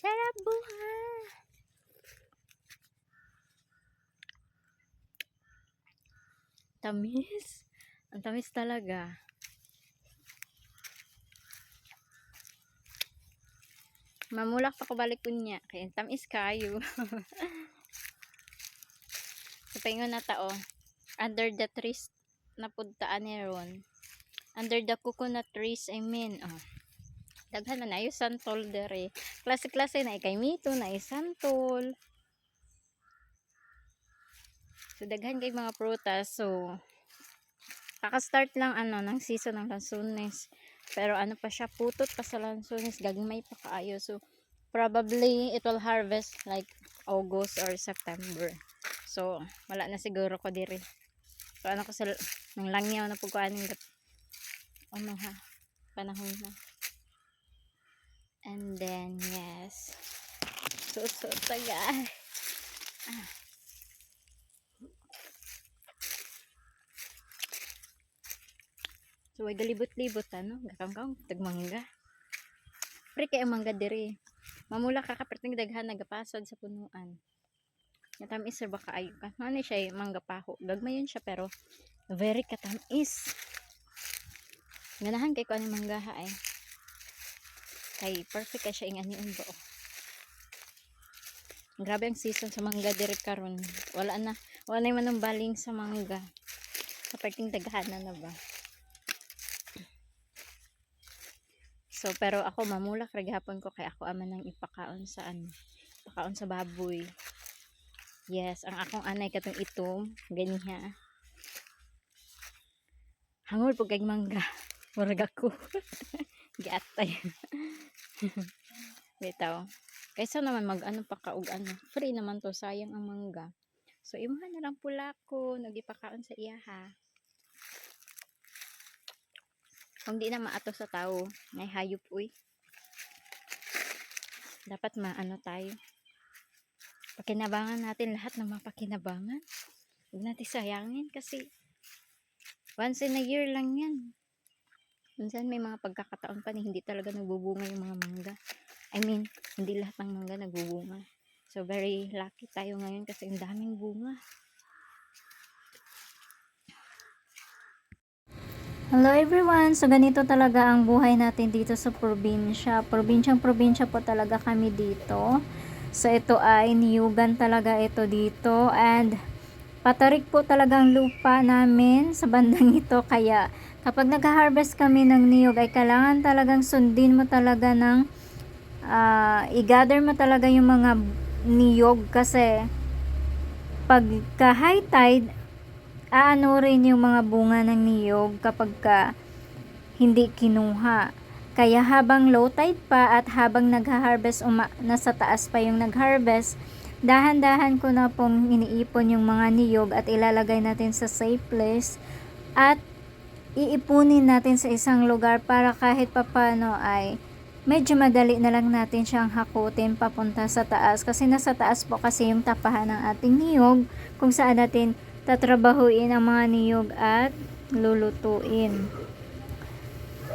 Sarap buhay. Tamis. Ang tamis talaga. Mamulak pa ko balik kunya. Kaya tamis kayo. Sa paingon na tao. Under the trees na puntaan ni Ron. Under the coconut trees, I mean. Oh. Daghan na yung santol dere. Klase-klase na ikay mito na santol. So daghan kay mga prutas. So kaka-start lang ano ng season ng lansones. Pero ano pa siya putot pa sa lansones, gagmay pa kaayo. So probably it will harvest like August or September. So wala na siguro ko diri. So ano ko sa nang langyaw na pagkuaning ano ha panahon na. And then, yes. Suso taga. Ah. So, ay galibot-libot, ano? Gakangkang, tagmangga. Pre, kaya mangga diri. Mamula ka kaperting daghan nagapasad sa punuan. Natamis sir baka ayo ka. Ano siya, eh, mangga paho. Gagmayon siya, pero very katamis. Ganahan kay ko ano mangga ha eh kay perfect ka siya ing ani umbo grabe ang season sa mangga diri karon. Wala na wala na man baling sa mangga. Sa parting daghanan na ba? So pero ako mamulak ra ko kay ako ama nang ipakaon sa ano ipakaon sa baboy. Yes ang akong anay katong itom ganiha. Hangol pug kay mangga. Murag ako giatay bitaw kaysa naman mag ano pa kaug ano free naman to sayang ang mangga. So imahan na lang pula ko. Nagipakaon sa iya ha. Kung di na maato sa tao may hayop uy. Dapat maano tayo. Pakinabangan natin lahat ng mapakinabangan huwag natin sayangin kasi once in a year lang yan Minsan may mga pagkakataon pa na hindi talaga nagbubunga yung mga mangga. I mean, hindi lahat ng mangga nagbubunga. So, very lucky tayo ngayon kasi ang daming bunga. Hello everyone! So, ganito talaga ang buhay natin dito sa probinsya. Probinsyang probinsya po talaga kami dito. So, ito ay niyugan talaga ito dito. And, patarik po talaga ang lupa namin sa bandang ito. Kaya, kapag nag-harvest kami ng niyog, ay kailangan talagang sundin mo talaga ng uh, i-gather mo talaga yung mga niyog kasi pagka high tide, aano rin yung mga bunga ng niyog kapag ka hindi kinuha. Kaya habang low tide pa at habang nag-harvest, uma- nasa taas pa yung nag-harvest, dahan-dahan ko na pong iniipon yung mga niyog at ilalagay natin sa safe place at iipunin natin sa isang lugar para kahit papano ay medyo madali na lang natin siyang hakutin papunta sa taas kasi nasa taas po kasi yung tapahan ng ating niyog kung saan natin tatrabahuin ang mga niyog at lulutuin.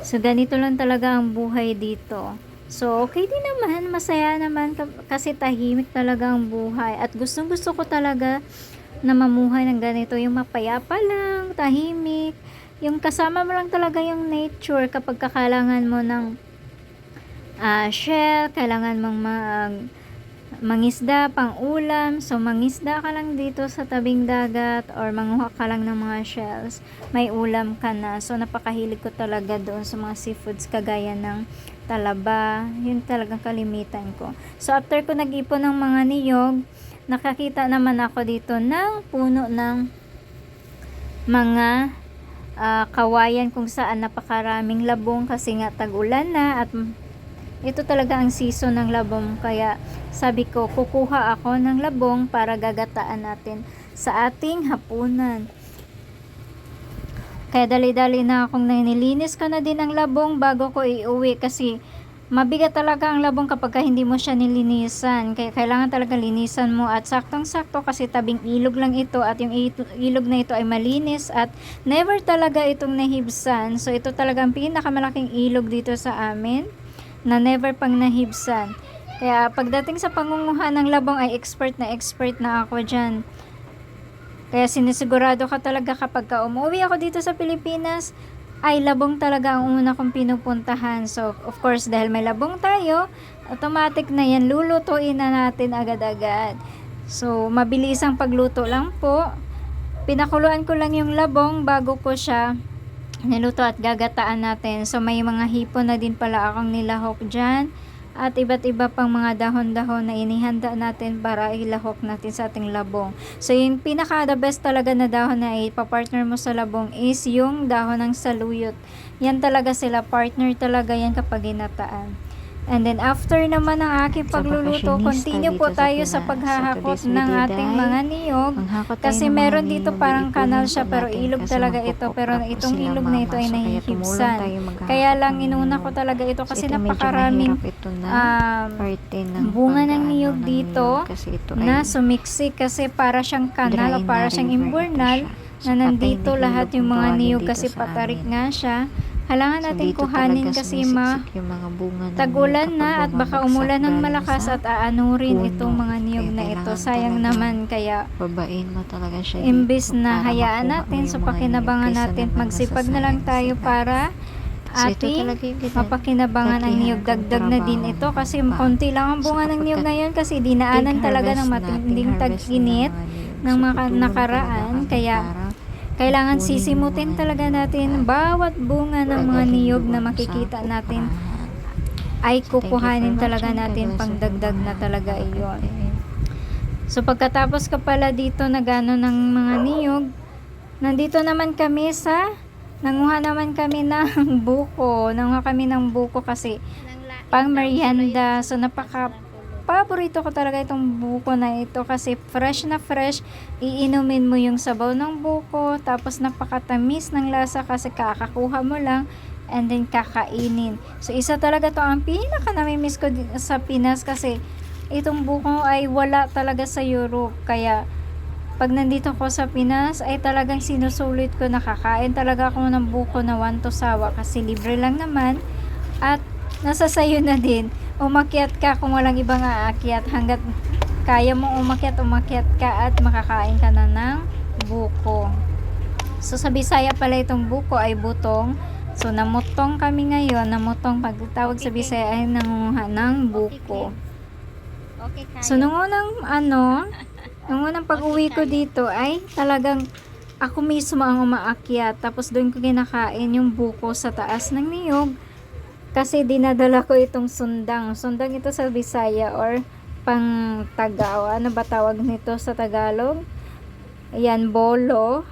So, ganito lang talaga ang buhay dito. So, okay din naman. Masaya naman kasi tahimik talaga ang buhay. At gustong gusto ko talaga na mamuhay ng ganito. Yung mapayapa lang, tahimik. Yung kasama mo lang talaga yung nature kapag kakalangan mo ng uh, shell, kailangan mong mag mangisda, pang ulam. So, mangisda ka lang dito sa tabing dagat or manguha ka lang ng mga shells. May ulam ka na. So, napakahilig ko talaga doon sa mga seafoods kagaya ng talaba. Yun talagang kalimitan ko. So, after ko nag-ipon ng mga niyog, nakakita naman ako dito ng puno ng mga uh, kawayan kung saan napakaraming labong kasi nga tag-ulan na at ito talaga ang season ng labong. Kaya sabi ko kukuha ako ng labong para gagataan natin sa ating hapunan. Kaya dali-dali na akong nilinis ko na din ang labong bago ko iuwi kasi mabigat talaga ang labong kapag hindi mo siya nilinisan kaya kailangan talaga linisan mo at saktong sakto kasi tabing ilog lang ito at yung ilog na ito ay malinis at never talaga itong nahibsan so ito talaga ang pinakamalaking ilog dito sa amin na never pang nahibsan. Kaya pagdating sa pangunguha ng labong ay expert na expert na ako dyan. Kaya sinisigurado ka talaga kapag ka umuwi ako dito sa Pilipinas, ay labong talaga ang una kong pinupuntahan. So, of course, dahil may labong tayo, automatic na yan, lulutuin na natin agad-agad. So, mabilis ang pagluto lang po. Pinakuluan ko lang yung labong bago ko siya niluto at gagataan natin. So, may mga hipon na din pala akong nilahok dyan. At iba't iba pang mga dahon-dahon na inihanda natin para ilahok natin sa ating labong. So, yung pinaka the best talaga na dahon na ipapartner mo sa labong is yung dahon ng saluyot. Yan talaga sila, partner talaga yan kapag ginataan. And then after naman ng aking pagluluto, continue po tayo sa paghahakot ng ating mga niyog. Kasi meron dito parang kanal siya pero ilog talaga ito pero itong ilog na ito ay So, kaya lang ng inuna ko talaga ito kasi napakaraming um, ng bunga ng niyog dito na sumiksik kasi para siyang kanal o para siyang imburnal na nandito na lahat yung mga niyog kasi patarik nga siya. Halangan So, natin dito kuhanin kasi ma yung mga bunga ng tagulan na at baka umulan ng malakas at aanurin puno. itong mga niyog Kaya na ito. kailangan Sayang naman kaya babain mo talaga siya imbis na hayaan natin so pakinabangan natin. magsipag na lang tayo para So, ating ganun. mapakinabangan ang niyog. dagdag na din ito kasi konti lang ang So, bunga ng niyog ngayon kasi dinaanan talaga ng matinding tag-init ng mga So, nakaraan, kaya kailangan sisimutin talaga natin at bawat bunga ng mga niyog na makikita natin ay kukuhanin talaga natin God bless pang everyone. dagdag na talaga iyon. So pagkatapos ka pala dito na gano'n ng mga niyog, nandito naman kami sa, nanguha naman kami ng buko. Nanguha kami ng buko kasi pang merienda. So napaka paborito ko talaga itong buko na ito kasi fresh na fresh. Iinumin mo yung sabaw ng buko tapos napakatamis ng lasa kasi kakakuha mo lang and then kakainin. So isa talaga to ang pinaka namimiss ko sa Pinas kasi itong buko ay wala talaga sa Europe. Kaya pag nandito ko sa Pinas ay talagang sinusulit ko nakakain talaga ako ng buko na one to sawa kasi libre lang naman at nasa sayo na din umakyat ka kung walang ibang aakyat. Hanggat kaya mo umakyat umakyat ka at makakain ka na ng buko. So sa Bisaya pala itong buko ay butong. So namutong kami ngayon. Namutong pagtawag sa Bisaya ay nangunguha ng buko. So, nung unang, ano, nung unang pag-uwi ko dito ay talagang ako mismo ang umaakyat. Tapos doon ko kinakain yung buko sa taas ng niyog. Kasi dinadala ko itong sundang. Sundang ito sa Bisaya or pang Tagaw. Ano ba tawag nito sa Tagalog? Ayan, bolo.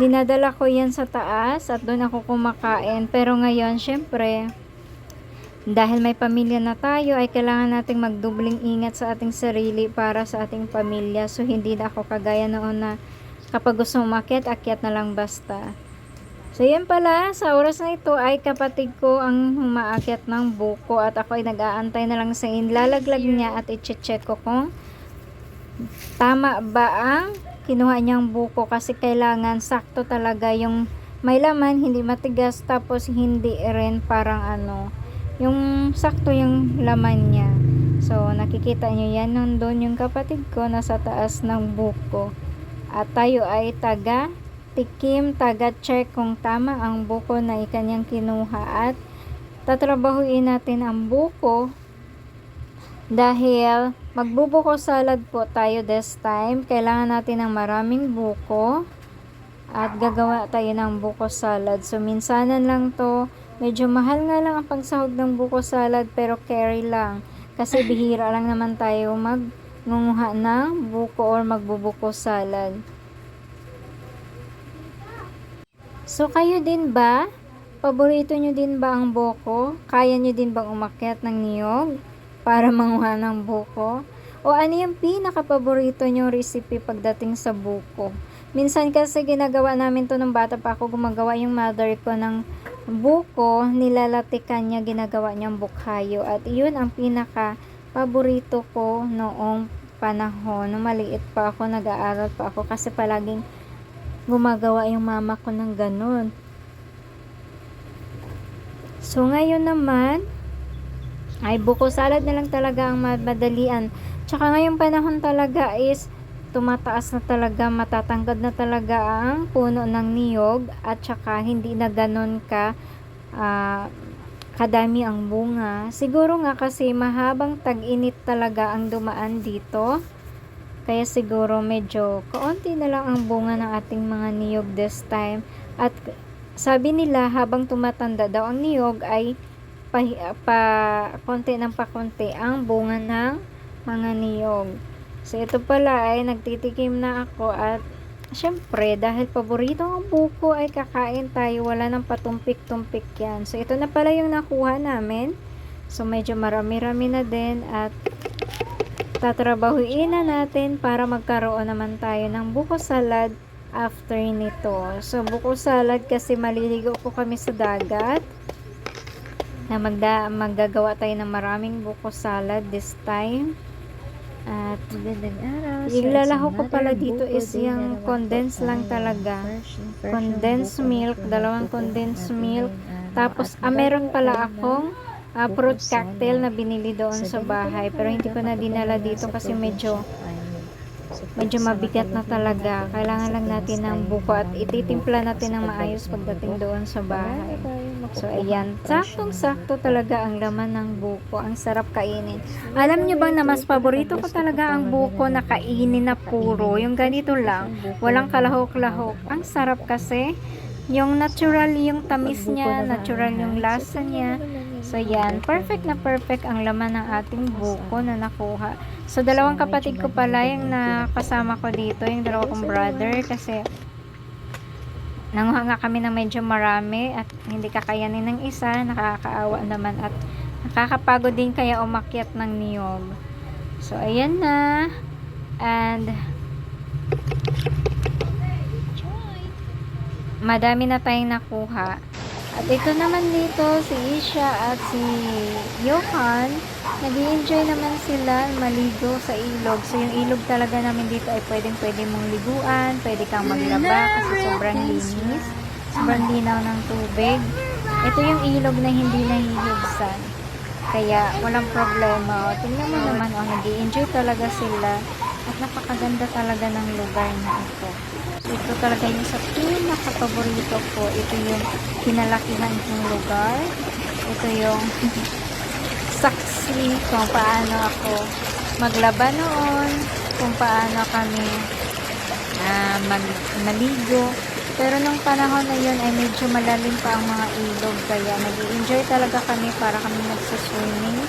Dinadala ko yan sa taas at doon ako kumakain. Pero ngayon, syempre, dahil may pamilya na tayo ay kailangan nating magdubling ingat sa ating sarili para sa ating pamilya. So hindi na ako kagaya noon na kapag gusto umakyat, akyat na lang basta. So yan pala, sa oras na ito ay kapatid ko ang humaakyat ng buko at ako ay nag-aantay na lang sa inlalaglag niya at i-check ko kung tama ba ang kinuha niyang buko kasi kailangan sakto talaga yung may laman, hindi matigas tapos hindi rin parang ano yung sakto yung laman niya. So, nakikita nyo yan, nandun yung kapatid ko nasa taas ng buko. At tayo ay taga tikim, taga check kung tama ang buko na ikanyang kinuha at tatrabahuin natin ang buko dahil magbubuko salad po tayo this time. Kailangan natin ng maraming buko at gagawa tayo ng buko salad. So, minsanan lang to Medyo mahal nga lang ang pagsahog ng buko salad pero carry lang. Kasi bihira lang naman tayo magngunguha ng buko or magbubuko salad. So kayo din ba? Paborito nyo din ba ang buko? Kaya nyo din bang umakyat ng niyog para manguha ng buko? O ano yung pinaka-paborito nyo recipe pagdating sa buko? Minsan kasi ginagawa namin to nung bata pa ako, gumagawa yung mother ko ng buko, nilalatikan niya, ginagawa niyang bukhayo. At yun ang pinaka paborito ko noong panahon. Nung maliit pa ako, nag-aaral pa ako kasi palaging gumagawa yung mama ko ng ganun. So, ngayon naman, ay buko salad na lang talaga ang madalian. Tsaka ngayong panahon talaga is tumataas na talaga, matatangkad na talaga ang puno ng niyog at tsaka hindi na ganun ka ah, kadami ang bunga. Siguro nga kasi mahabang tag-init talaga ang dumaan dito. Kaya siguro medyo kaunti na lang ang bunga ng ating mga niyog this time. At sabi nila habang tumatanda daw ang niyog ay pa, pa konti ng pa konti ang bunga ng mga niyog. So ito pala ay nagtitikim na ako at syempre dahil paborito ang buko ay kakain tayo wala nang patumpik-tumpik yan. So ito na pala yung nakuha namin. So medyo marami-rami na din at tatrabahuin na natin para magkaroon naman tayo ng buko salad after nito. So, buko salad kasi maliligo po kami sa dagat na magda maggagawa tayo ng maraming buko salad this time. At Ilalako ko pala dito is yung condensed lang talaga. Condensed milk, dalawang condensed milk. Tapos, ah, meron pala akong buko fruit cocktail na binili doon Sa bahay. Pero hindi ko na dinala dito kasi medyo medyo mabigat na talaga. Kailangan lang natin ng buko at ititimpla natin ng maayos ng pagdating doon sa bahay. So, ayan. fresh Saktong-sakto na talaga ang laman ng buko. Ang sarap kainin. Alam nyo bang na mas paborito ko talaga ang buko na kainin na puro. Yung ganito lang. Walang kalahok-lahok. Ang sarap kasi. Yung natural yung tamis niya, natural yung lasa niya. So, yan. Perfect na perfect ang laman ng ating buko na nakuha. So, dalawang kapatid ko pala yung nakasama ko dito, yung dalawa kong brother, kasi nanguha nga kami ng medyo marami at hindi kakayanin ng isa, nakakaawa naman at nakakapagod din kaya umakyat ng niyog. So, ayan na. And, madami na tayong nakuha. At ito naman dito, si Isha at si Johan, nag enjoy naman sila maligo sa ilog. So, yung ilog talaga namin dito ay pwedeng pwede mong liguan, pwede kang maglaba kasi sobrang linis, sobrang linaw ng tubig. Ito yung ilog na hindi nahihigsan. Kaya, walang problema. O, tingnan mo naman, o, nag enjoy talaga sila. At napakaganda talaga ng lugar na ito. So, ito talaga yung sa pinaka-paborito ko. Ito yung kinalakihan kong lugar. Ito yung saksi kung paano ako maglaba noon, kung paano kami mag maligo. Pero nung panahon na yun ay medyo malalim pa ang mga ilog kaya nag enjoy talaga kami para kami nagsiswimming.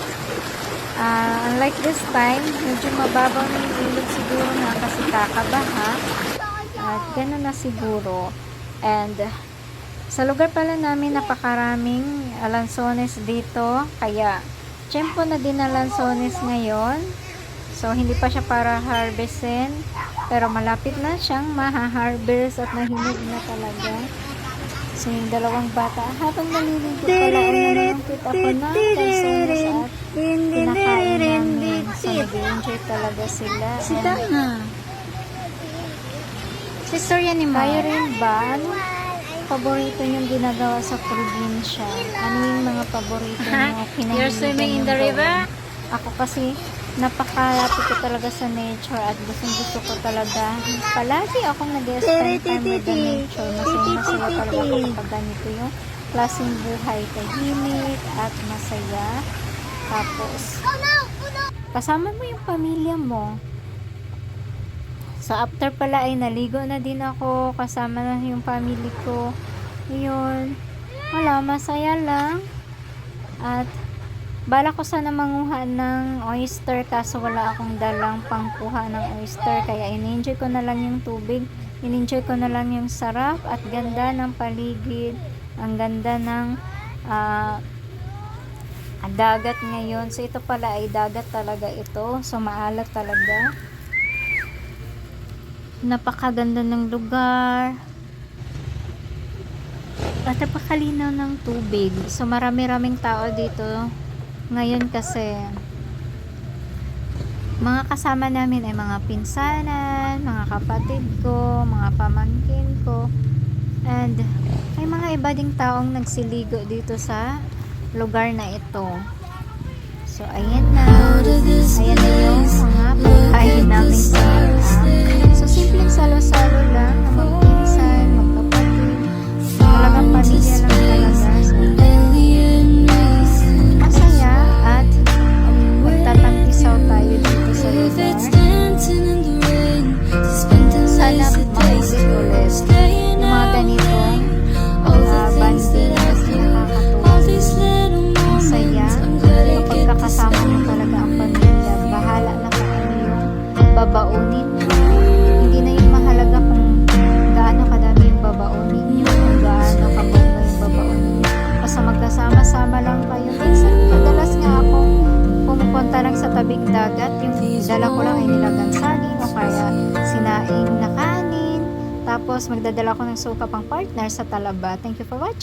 Ah, unlike this time, medyo mababaw na yung ilog siguro nga kasi kakabaha. At gano'n na siguro. And sa lugar pala namin napakaraming lansones dito. Kaya tiyempo na din na lansones ngayon. So hindi pa siya para harvestin. Pero malapit na siyang maha-harvest at nahinog na talaga. So yung dalawang bata, habang naliligo pala ay nanunungkit ako na lansones at kinakain namin. So nag-enjoy talaga sila. And, Sister yan ni Kayo rin ba? Ano paborito niyong ginagawa sa probinsya? Ano yung mga paborito niyo? You're swimming in the river? Ako kasi napakalapit ko talaga sa nature at gustong gusto ko talaga. Palagi akong nag-spend time with the nature. Masaya masaya talaga ako kapag ganito yung klaseng buhay. Tahimik at masaya. Tapos, kasama mo yung pamilya mo. So, after pala ay naligo na din ako. Kasama na yung family ko. Yun. Wala, masaya lang. At, bala ko sana manguha ng oyster kaso wala akong dalang pangkuha ng oyster. Kaya, in-enjoy ko na lang yung tubig. In-enjoy ko na lang yung sarap at ganda ng paligid. Ang ganda ng ah, dagat ngayon. So, ito pala ay dagat talaga ito. So, maalat talaga napakaganda ng lugar. At napakalinaw ng tubig. So marami-raming tao dito ngayon kasi mga kasama namin ay mga pinsanan mga kapatid ko mga pamangkin ko. And may mga iba ding taong nagsiligo dito sa lugar na ito. So, ayan na. Ayan na yung mga buhay namin. Sa simpleng salo-salo lang sa talaba. Thank you for watching.